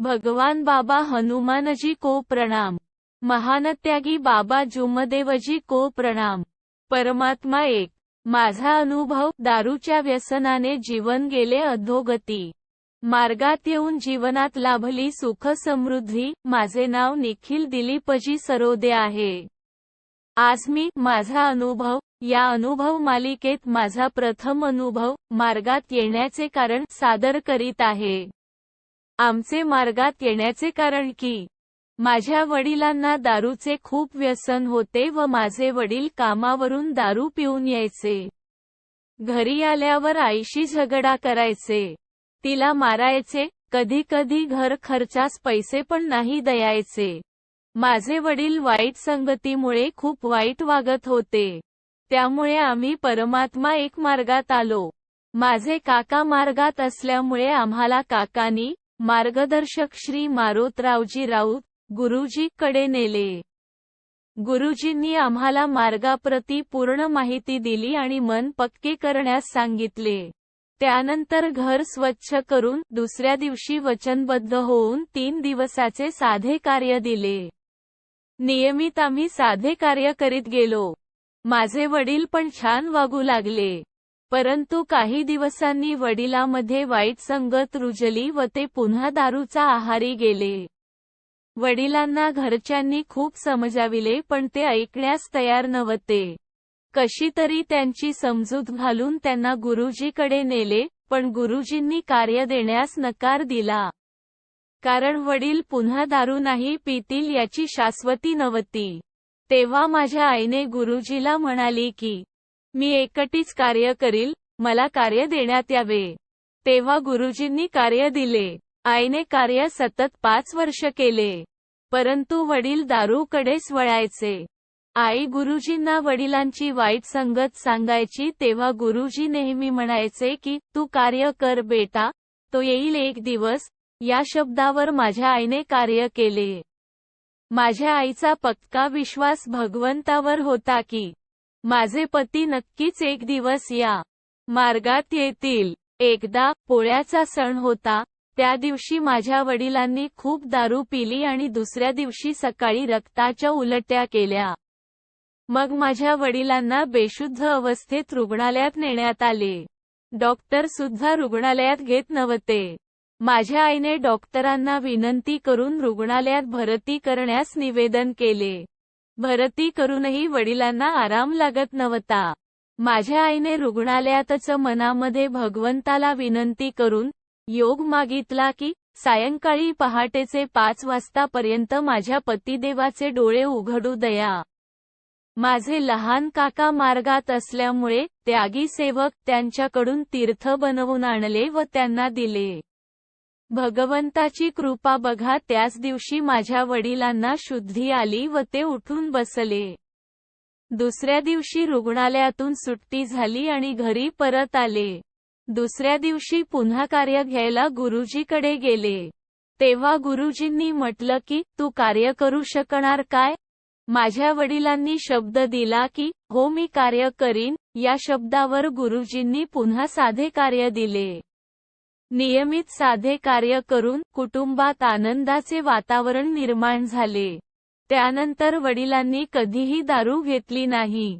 भगवान बाबा हनुमानजी को प्रणाम. महानत्यागी बाबा जुमदेवजी को प्रणाम. परमात्मा एक. माझा अनुभव दारूच्या व्यसनाने जीवन गेले अधोगती. मार्गात येऊन जीवनात लाभली सुख समृद्धी माझे नाव निखिल दिलीपजी सरोदे आहे. आज मी माझा अनुभव या अनुभव मालिकेत माझा प्रथम अनुभव मार्गात येण्याचे कारण सादर करीत आहे. आमचे मार्गात येण्याचे कारण की माझ्या वडिलांना दारूचे खूप व्यसन होते व माझे वडील कामावरून दारू पिऊन यायचे. घरी आल्यावर आईशी झगडा करायचे. तिला मारायचे. कधी कधी घर खर्चास पैसे पण नाही द्यायचे. माझे वडील वाईट संगतीमुळे खूप वाईट वागत होते. त्यामुळे आम्ही परमात्मा एक मार्गात आलो. माझे काका मार्गात असल्यामुळे आम्हाला काकानी मार्गदर्शक श्री मारोतरावजी राऊत गुरुजी कडे नेले. गुरुजींनी आम्हाला मार्गाप्रती पूर्ण माहिती दिली आणि मन पक्के करण्यास सांगितले. त्यानंतर घर स्वच्छ करून दुसऱ्या दिवशी वचनबद्ध होऊन तीन दिवसाचे साधे कार्य दिले. नियमित आम्ही साधे कार्य करीत गेलो. माझे वडील पण छान वागू लागले. परंतु काही दिवसांनी वडिलामध्ये वाईट संगत रुजली व ते पुन्हा दारूचा आहारी गेले. वडिलांना घरच्यांनी खूप समजाविले पण ते ऐकण्यास तयार नव्हते. कशी तरी त्यांची समजूत घालून त्यांना गुरुजीकडे नेले पण गुरुजींनी कार्य देण्यास नकार दिला. कारण वडील पुन्हा दारू नाही पितील याची शाश्वती नव्हती. तेव्हा माझ्या आईने गुरुजीला म्हणाली की मी एकटीच कार्य करील मला कार्य देण्यात यावे. तेव्हा गुरुजींनी कार्य दिले. आईने कार्य सतत पाच वर्ष केले. परंतु वडील दारूकडेच वळायचे. आई गुरुजींना वडिलांची वाईट संगत सांगायची तेव्हा गुरुजी नेहमी म्हणायचे की तू कार्य कर बेटा तो येईल एक दिवस. या शब्दावर माझ्या आईने कार्य केले. माझ्या आईचा पक्का विश्वास भगवंतावर होता की माझे पती नक्कीच एक दिवस या मार्गात येतील. एकदा पोळ्याचा सण होता त्या दिवशी माझ्या वडिलांनी खूप दारू पिली आणि दुसऱ्या दिवशी सकाळी रक्ताच्या उलट्या केल्या. मग माझ्या वडिलांना बेशुद्ध अवस्थेत रुग्णालयात नेण्यात आले. डॉक्टर सुद्धा रुग्णालयात घेत नव्हते. माझ्या आईने डॉक्टरांना विनंती करून रुग्णालयात भरती करण्यास निवेदन केले. भरती करूनही वडिलांना आराम लागत नव्हता. माझ्या आईने रुग्णालयातच मनामध्ये भगवंताला विनंती करून योग मागितला की सायंकाळी पहाटेचे पाच वाजतापर्यंत माझ्या पतिदेवाचे डोळे उघडू दया. माझे लहान काका मार्गात असल्यामुळे त्यागी सेवक त्यांच्याकडून तीर्थ बनवून आणले व त्यांना दिले. भगवंताची कृपा बघा त्याच दिवशी माझ्या वडिलांना शुद्धी आली व ते उठून बसले. दुसऱ्या दिवशी रुग्णालयातून सुट्टी झाली आणि घरी परत आले. दुसऱ्या दिवशी पुन्हा कार्य घ्यायला गुरुजीकडे गेले. तेव्हा गुरुजींनी म्हटलं की तू कार्य करू शकणार काय? माझ्या वडिलांनी शब्द दिला की हो मी कार्य करीन. या शब्दावर गुरुजींनी पुन्हा साधे कार्य दिले. नियमित साधे कार्य करून कुटुंबात आनंदाचे वातावरण निर्माण झाले. त्यानंतर वडिलांनी कधीही दारू घेतली नाही.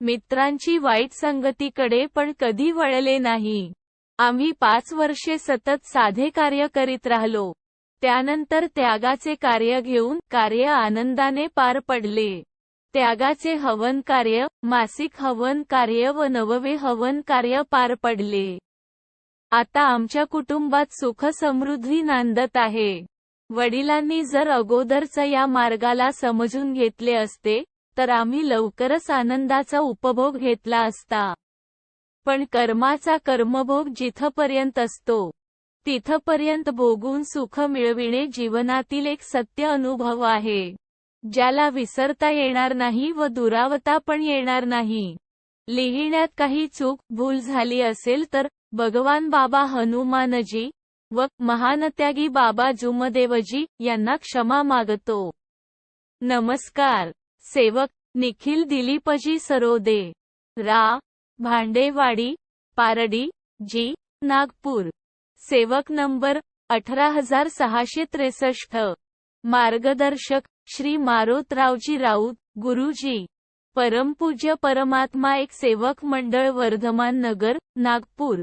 मित्रांची वाईट संगतीकडे पण कधी वळले नाही. आम्ही पाच वर्षे सतत साधे कार्य करीत राहिलो. त्यानंतर त्यागाचे कार्य घेऊन कार्य आनंदाने पार पडले. त्यागाचे हवन कार्य मासिक हवन कार्य व नववे हवन कार्य पार पडले. आता आमच्या कुटुंबात सुख समृद्धी नांदत आहे. वडिलांनी जर अगोदरचा या मार्गाला समजून घेतले असते तर आम्ही लवकरच आनंदाचा उपभोग घेतला असता. पण कर्माचा कर्मभोग जिथपर्यंत असतो तिथपर्यंत भोगून सुख मिळविणे जीवनातील एक सत्य अनुभव आहे. ज्याला विसरता येणार नाही व दुरावता पण येणार नाही. लिहिण्यात काही चूक भूल झाली असेल तर भगवान बाबा हनुमानजी व महानत्यागी बाबा जुमदेवजी यांना क्षमा मागतो. नमस्कार. सेवक निखिल दिलीपजी सरोदे. रा. भांडेवाडी पारडी जी. नागपूर. सेवक नंबर अठरा हजार सहाशे त्रेसष्ट. मार्गदर्शक श्री मारोतरावजी राऊत गुरुजी. परमपूज्य परमात्मा एक सेवक मंडळ वर्धमान नगर नागपूर.